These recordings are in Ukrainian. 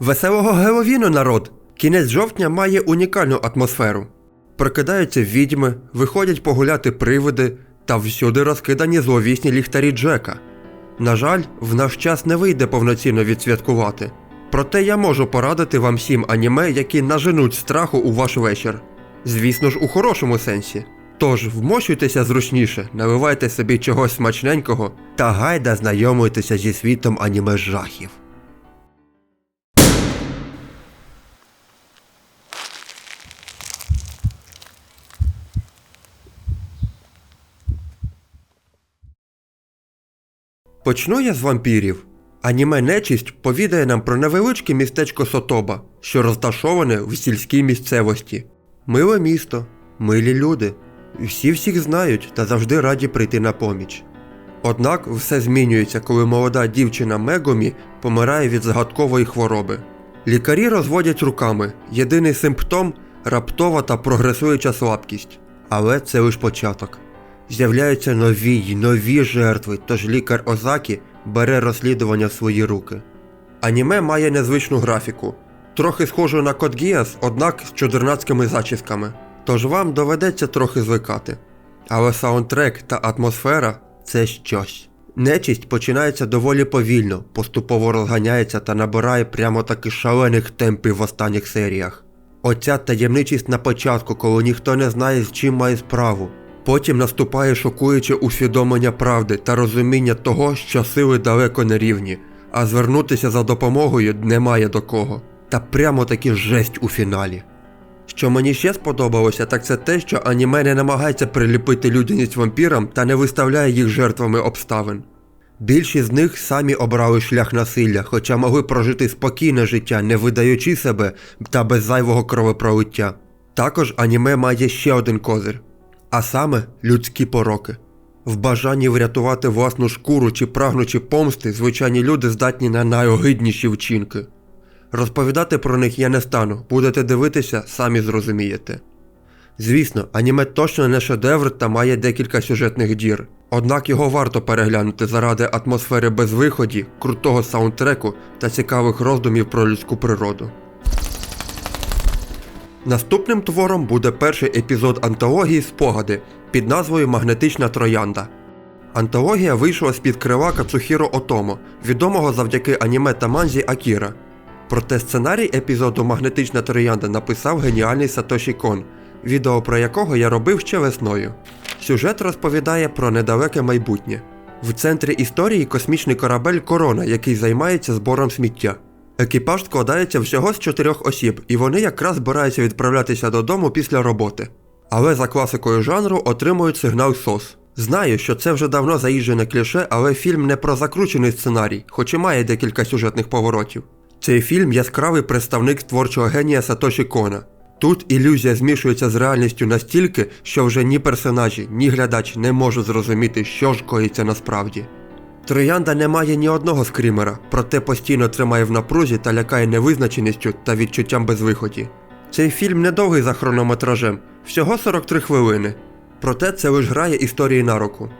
Веселого Геловіну, народ! Кінець жовтня має унікальну атмосферу. Прокидаються відьми, виходять погуляти привиди та всюди розкидані зловісні ліхтарі Джека. На жаль, в наш час не вийде повноцінно відсвяткувати. Проте я можу порадити вам сім аніме, які наженуть страху у ваш вечір. Звісно ж, у хорошому сенсі. Тож вмощуйтеся зручніше, наливайте собі чогось смачненького та гайда знайомитися зі світом аніме жахів. Почну я з вампірів. Аніме Нечисть повідає нам про невеличке містечко Сотоба, що розташоване в сільській місцевості. Миле місто, милі люди. Всі всіх знають та завжди раді прийти на поміч. Однак все змінюється, коли молода дівчина Мегомі помирає від загадкової хвороби. Лікарі розводять руками. Єдиний симптом раптова та прогресуюча слабкість. Але це лише початок. З'являються нові й нові жертви, тож лікар Озакі бере розслідування в свої руки. Аніме має незвичну графіку, трохи схожу на Код Гіас, однак з чудернацькими зачісками. Тож вам доведеться трохи звикати. Але саундтрек та атмосфера це щось. Нечисть починається доволі повільно, поступово розганяється та набирає прямо таки шалених темпів в останніх серіях. Оця таємничість на початку, коли ніхто не знає, з чим має справу. Потім наступає шокуюче усвідомлення правди та розуміння того, що сили далеко не рівні, а звернутися за допомогою немає до кого. Та прямо таки жесть у фіналі. Що мені ще сподобалося, так це те, що аніме не намагається приліпити людяність вампірам та не виставляє їх жертвами обставин. Більшість з них самі обрали шлях насилля, хоча могли прожити спокійне життя, не видаючи себе та без зайвого кровопролиття. Також аніме має ще один козир, а саме людські пороки. В бажанні врятувати власну шкуру чи прагнучи помсти, звичайні люди здатні на найогидніші вчинки. Розповідати про них я не стану, будете дивитися, самі зрозумієте. Звісно, аніме точно не шедевр та має декілька сюжетних дір, однак його варто переглянути заради атмосфери безвиході, крутого саундтреку та цікавих роздумів про людську природу. Наступним твором буде перший епізод антології Спогади під назвою Магнетична Троянда. Антологія вийшла з-під крила Кацухіро Отомо, відомого завдяки аніме та манзі Акіра. Проте сценарій епізоду Магнетична Троянда написав геніальний Сатоші Кон, відео про якого я робив ще весною. Сюжет розповідає про недалеке майбутнє. В центрі історії космічний корабель Корона, який займається збором сміття. Екіпаж складається всього з чотирьох осіб, і вони якраз збираються відправлятися додому після роботи. Але за класикою жанру отримують сигнал СОС. Знаю, що це вже давно заїжджене кліше, але фільм не про закручений сценарій, хоч і має декілька сюжетних поворотів. Цей фільм яскравий представник творчого генія Сатоші Кона. Тут ілюзія змішується з реальністю настільки, що вже ні персонажі, ні глядач не можуть зрозуміти, що ж коїться насправді. Троянда не має ні одного скрімера, проте постійно тримає в напрузі та лякає невизначеністю та відчуттям безвиході. Цей фільм недовгий за хронометражем, всього 43 хвилини. Проте це лише грає історії на руку.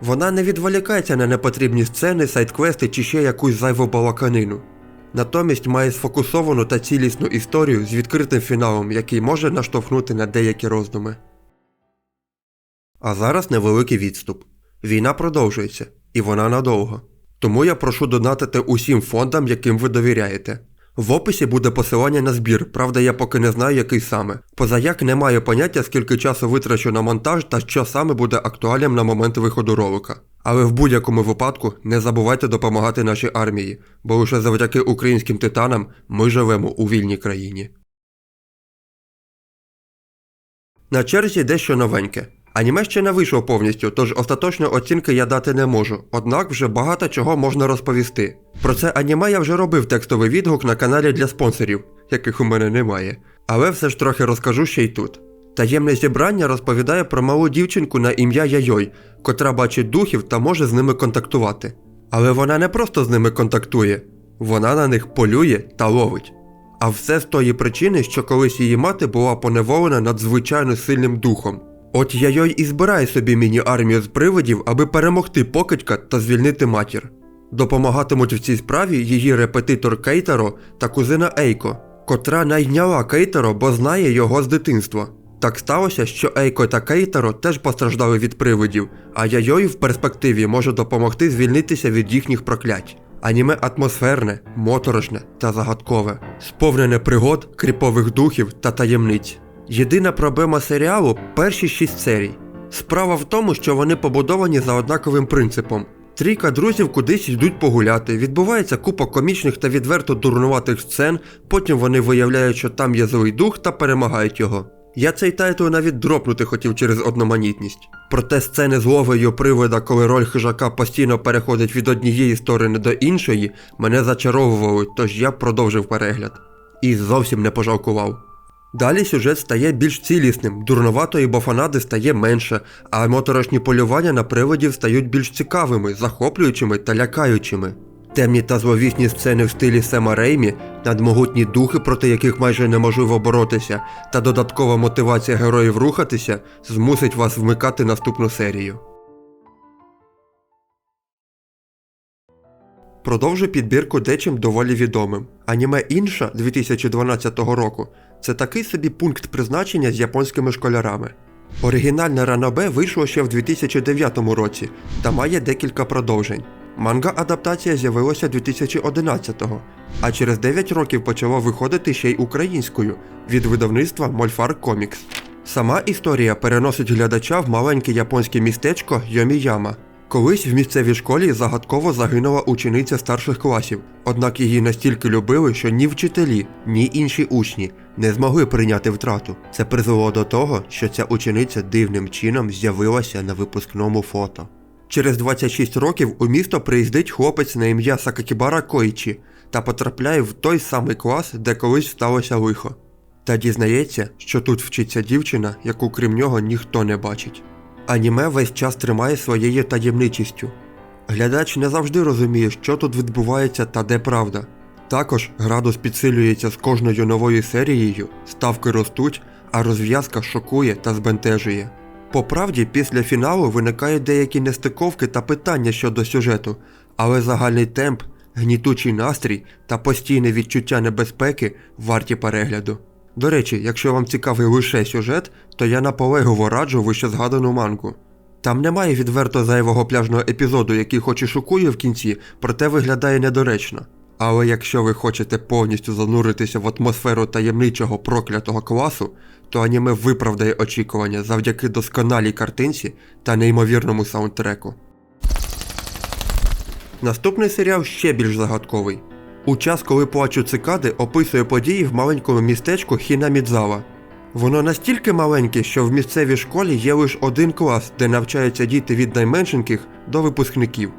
Вона не відволікається на непотрібні сцени, сайдквести чи ще якусь зайву балаканину. Натомість має сфокусовану та цілісну історію з відкритим фіналом, який може наштовхнути на деякі роздуми. А зараз невеликий відступ. Війна продовжується, і вона надовго. Тому я прошу донатити усім фондам, яким ви довіряєте. В описі буде посилання на збір, правда, я поки не знаю, який саме. Позаяк не маю поняття, скільки часу витрачу на монтаж та що саме буде актуальним на момент виходу ролика. Але в будь-якому випадку не забувайте допомагати нашій армії, бо лише завдяки українським титанам ми живемо у вільній країні. На черзі дещо новеньке. Аніме ще не вийшов повністю, тож остаточної оцінки я дати не можу, однак вже багато чого можна розповісти. Про це аніме я вже робив текстовий відгук на каналі для спонсорів, яких у мене немає. Але все ж трохи розкажу ще й тут. Таємне зібрання розповідає про малу дівчинку на ім'я Яйой, котра бачить духів та може з ними контактувати. Але вона не просто з ними контактує, вона на них полює та ловить. А все з тої причини, що колись її мати була поневолена надзвичайно сильним духом. От Яйой і збирає собі міні-армію з привидів, аби перемогти покидька та звільнити матір. Допомагатимуть в цій справі її репетитор Кейтаро та кузина Ейко, котра найняла Кейтаро, бо знає його з дитинства. Так сталося, що Ейко та Кейтаро теж постраждали від привидів, а Яйой в перспективі може допомогти звільнитися від їхніх проклять. Аніме атмосферне, моторошне та загадкове, сповнене пригод, кріпових духів та таємниць. Єдина проблема серіалу перші шість серій. Справа в тому, що вони побудовані за однаковим принципом. Трійка друзів кудись йдуть погуляти, відбувається купа комічних та відверто дурнуватих сцен, потім вони виявляють, що там є злий дух та перемагають його. Я цей тайтл навіть дропнути хотів через одноманітність. Проте сцени зловою привида, коли роль хижака постійно переходить від однієї сторони до іншої, мене зачаровували, тож я продовжив перегляд. І зовсім не пожалкував. Далі сюжет стає більш цілісним, дурноватої бафанади стає менше, а моторошні полювання на привидів стають більш цікавими, захоплюючими та лякаючими. Темні та зловісні сцени в стилі Сема Реймі, надмогутні духи, проти яких майже неможливо боротися, та додаткова мотивація героїв рухатися змусить вас вмикати наступну серію. Продовжу підбірку дечим доволі відомим. Аніме інша 2012 року це такий собі пункт призначення з японськими школярами. Оригінальне ранобе вийшло ще в 2009 році та має декілька продовжень. Манга адаптація з'явилася 2011-го, а через 9 років почало виходити ще й українською від видавництва Мольфар Комікс. Сама історія переносить глядача в маленьке японське містечко Йоміяма. Колись в місцевій школі загадково загинула учениця старших класів, однак її настільки любили, що ні вчителі, ні інші учні не змогли прийняти втрату. Це призвело до того, що ця учениця дивним чином з'явилася на випускному фото. Через 26 років у місто приїздить хлопець на ім'я Сакакібара Койчі та потрапляє в той самий клас, де колись сталося лихо. Та дізнається, що тут вчиться дівчина, яку крім нього ніхто не бачить. Аніме весь час тримає своєю таємничістю. Глядач не завжди розуміє, що тут відбувається та де правда. Також градус підсилюється з кожною новою серією, ставки ростуть, а розв'язка шокує та збентежує. По правді, після фіналу виникають деякі нестиковки та питання щодо сюжету, але загальний темп, гнітучий настрій та постійне відчуття небезпеки варті перегляду. До речі, якщо вам цікавий лише сюжет, то я наполегливо раджу вище згадану мангу. Там немає відверто зайвого пляжного епізоду, який хоч і шокує в кінці, проте виглядає недоречно. Але якщо ви хочете повністю зануритися в атмосферу таємничого проклятого класу, то аніме виправдає очікування завдяки досконалій картинці та неймовірному саундтреку. Наступний серіал ще більш загадковий. У час, коли плачу цикади, описує події в маленькому містечку Хінамідзава. Воно настільки маленьке, що в місцевій школі є лише один клас, де навчаються діти від найменшеньких до випускників.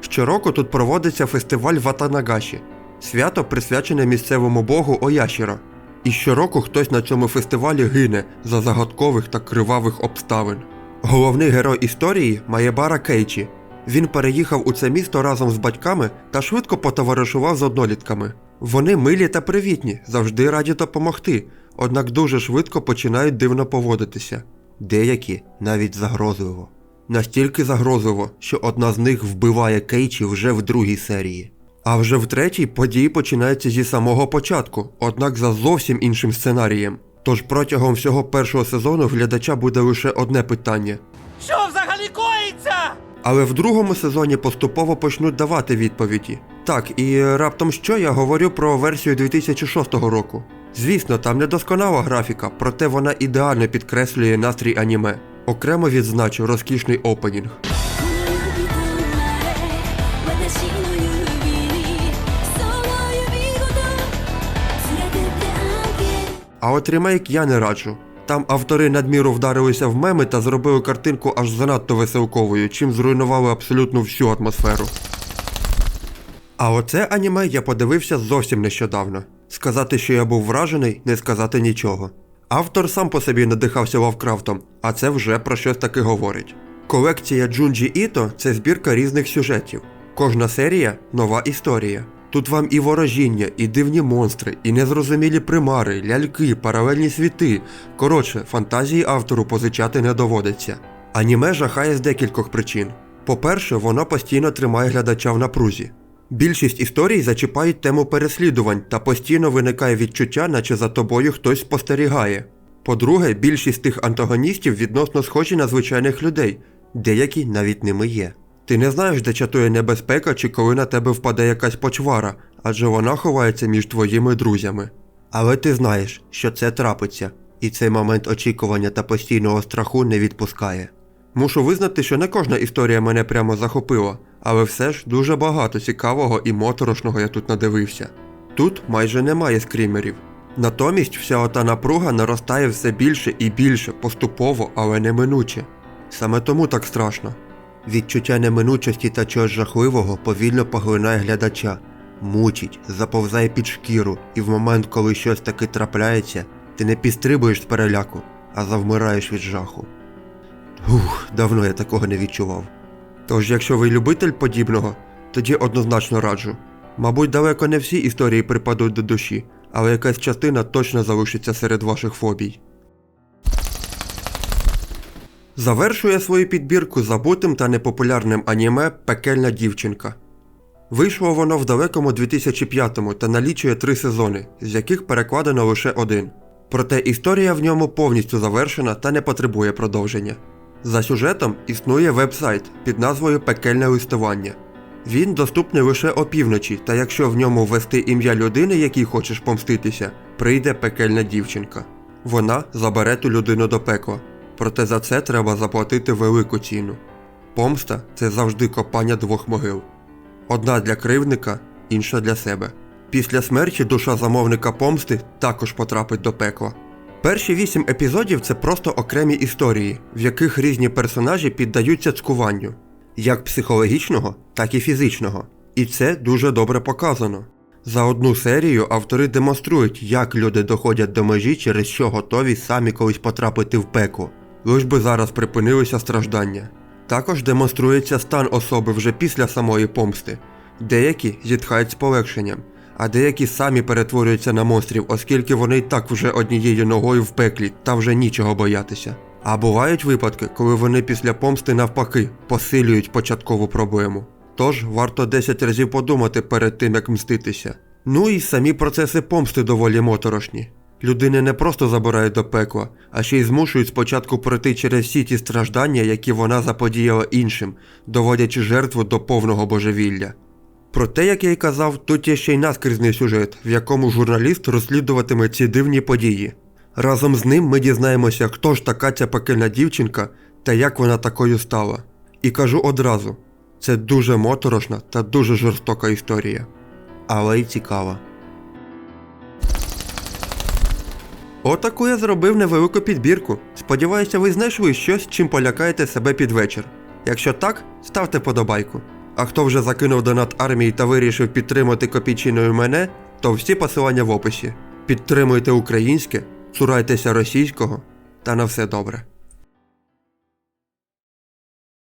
Щороку тут проводиться фестиваль Ватанагаші, свято присвячене місцевому богу Ояшіра. І щороку хтось на цьому фестивалі гине за загадкових та кривавих обставин. Головний герой історії Маєбара Кейчі. Він переїхав у це місто разом з батьками та швидко потоваришував з однолітками. Вони милі та привітні, завжди раді допомогти, однак дуже швидко починають дивно поводитися. Деякі навіть загрозливо. Настільки загрозливо, що одна з них вбиває Кейчі вже в другій серії. А вже в третій події починаються зі самого початку, однак за зовсім іншим сценарієм. Тож протягом всього першого сезону глядача буде лише одне питання? Але в другому сезоні поступово почнуть давати відповіді. Так, і раптом що я говорю про версію 2006 року. Звісно, там не досконала графіка, проте вона ідеально підкреслює настрій аніме. Окремо відзначу розкішний опенінг. А от ремейк я не раджу. Там автори надміру вдарилися в меми та зробили картинку аж занадто веселковою, чим зруйнували абсолютно всю атмосферу. А оце аніме я подивився зовсім нещодавно. Сказати, що я був вражений, не сказати нічого. Автор сам по собі надихався Лавкрафтом, а це вже про щось таки говорить. Колекція Джунджі Іто це збірка різних сюжетів. Кожна серія нова історія. Тут вам і ворожіння, і дивні монстри, і незрозумілі примари, ляльки, паралельні світи. Коротше, фантазії автору позичати не доводиться. Аніме жахає з декількох причин. По-перше, воно постійно тримає глядача в напрузі. Більшість історій зачіпають тему переслідувань та постійно виникає відчуття, наче за тобою хтось спостерігає. По-друге, більшість тих антагоністів відносно схожі на звичайних людей, деякі навіть ними є. Ти не знаєш, де чатує небезпека чи коли на тебе впаде якась почвара, адже вона ховається між твоїми друзями. Але ти знаєш, що це трапиться, і цей момент очікування та постійного страху не відпускає. Мушу визнати, що не кожна історія мене прямо захопила, але все ж дуже багато цікавого і моторошного я тут надивився. Тут майже немає скрімерів. Натомість вся ота напруга наростає все більше і більше, поступово, але неминуче. Саме тому так страшно. Відчуття неминучості та чогось жахливого повільно поглинає глядача, мучить, заповзає під шкіру, і в момент, коли щось таки трапляється, ти не підстрибуєш з переляку, а завмираєш від жаху. Ух, давно я такого не відчував. Тож, якщо ви любитель подібного, тоді однозначно раджу. Мабуть, далеко не всі історії припадуть до душі, але якась частина точно залишиться серед ваших фобій. Завершує свою підбірку забутим та непопулярним аніме Пекельна дівчинка. Вийшло воно в далекому 2005-му та налічує три сезони, з яких перекладено лише один. Проте історія в ньому повністю завершена та не потребує продовження. За сюжетом існує веб-сайт під назвою Пекельне листування. Він доступний лише опівночі, та якщо в ньому ввести ім'я людини, якій хочеш помститися, прийде пекельна дівчинка. Вона забере ту людину до пекла. Проте за це треба заплатити велику ціну. Помста це завжди копання двох могил. Одна для кривдника, інша для себе. Після смерті душа замовника помсти також потрапить до пекла. Перші вісім епізодів це просто окремі історії, в яких різні персонажі піддаються цькуванню, як психологічного, так і фізичного. І це дуже добре показано. За одну серію автори демонструють, як люди доходять до межі, через що готові самі колись потрапити в пекло, лиш би зараз припинилися страждання. Також демонструється стан особи вже після самої помсти. Деякі зітхають з полегшенням, а деякі самі перетворюються на монстрів, оскільки вони й так вже однією ногою в пеклі та вже нічого боятися. А бувають випадки, коли вони після помсти навпаки посилюють початкову проблему. Тож варто 10 разів подумати перед тим, як мститися. Ну і самі процеси помсти доволі моторошні. Людини не просто забирають до пекла, а ще й змушують спочатку пройти через всі ті страждання, які вона заподіяла іншим, доводячи жертву до повного божевілля. Проте, як я й казав, тут є ще й наскрізний сюжет, в якому журналіст розслідуватиме ці дивні події. Разом з ним ми дізнаємося, хто ж така ця пекельна дівчинка та як вона такою стала. І кажу одразу: це дуже моторошна та дуже жорстока історія. Але й цікава. Отаку я зробив невелику підбірку. Сподіваюся, ви знайшли щось, чим полякаєте себе під вечір. Якщо так, ставте подобайку. А хто вже закинув донат армії та вирішив підтримати копійчиною мене, то всі посилання в описі. Підтримуйте українське, цурайтеся російського та на все добре.